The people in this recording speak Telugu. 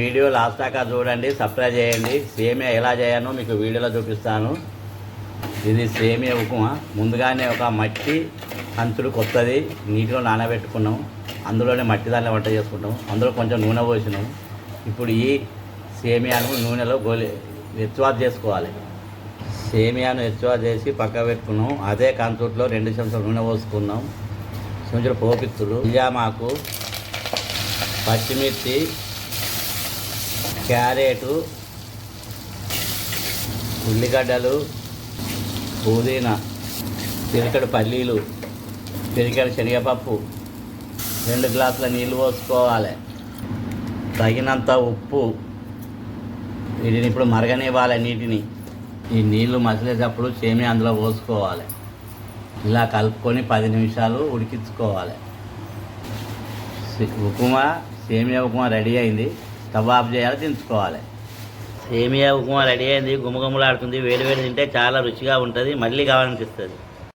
వీడియో లాస్ట్ దాకా చూడండి సబ్స్క్రైబ్ చేయండి. సేమియా ఎలా చేయాలో మీకు వీడియోలో చూపిస్తాను. ఇది సేమియా ఉప్మా. ముందుగానే ఒక మట్టి అంతులు కొత్తది. నీటిలో నానబెట్టుకున్నాం. అందులోనే మట్టి దాన్ని వంట చేసుకుంటాం. అందులో కొంచెం నూనె పోసినాం. ఇప్పుడు ఈ సేమియాను నూనెలో గోలి ఎత్తువాది చేసుకోవాలి. సేమియాను ఎత్తువాది చేసి పక్క పెట్టుకున్నాం. అదే కంచుట్లో రెండు చెంచాలు నూనె పోసుకున్నాం. చెంచాలు పోపిత్తులు. ఇజామాకు పచ్చిమిర్చి క్యారెటు ఉల్లిగడ్డలు పుదీనా పిరికడు పల్లీలు పిరికడు శనగపప్పు రెండు గ్లాసుల నీళ్ళు పోసుకోవాలి. తగినంత ఉప్పు. వీటిని ఇప్పుడు మరగనివ్వాలి నీటిని. ఈ నీళ్ళు మసిలేటప్పుడు సేమి అందులో పోసుకోవాలి. ఇలా కలుపుకొని పది నిమిషాలు ఉడికించుకోవాలి. ఉప్మా సేమియా ఉప్మా రెడీ అయింది. కబాబ్ చేయాలి దించుకోవాలి సేమియా ఉప్మా రెడీ అయింది గుమగుమలాడుతుంది వేడి వేడి తింటే చాలా రుచిగా ఉంటుంది మళ్ళీ కావాలనిపిస్తుంది.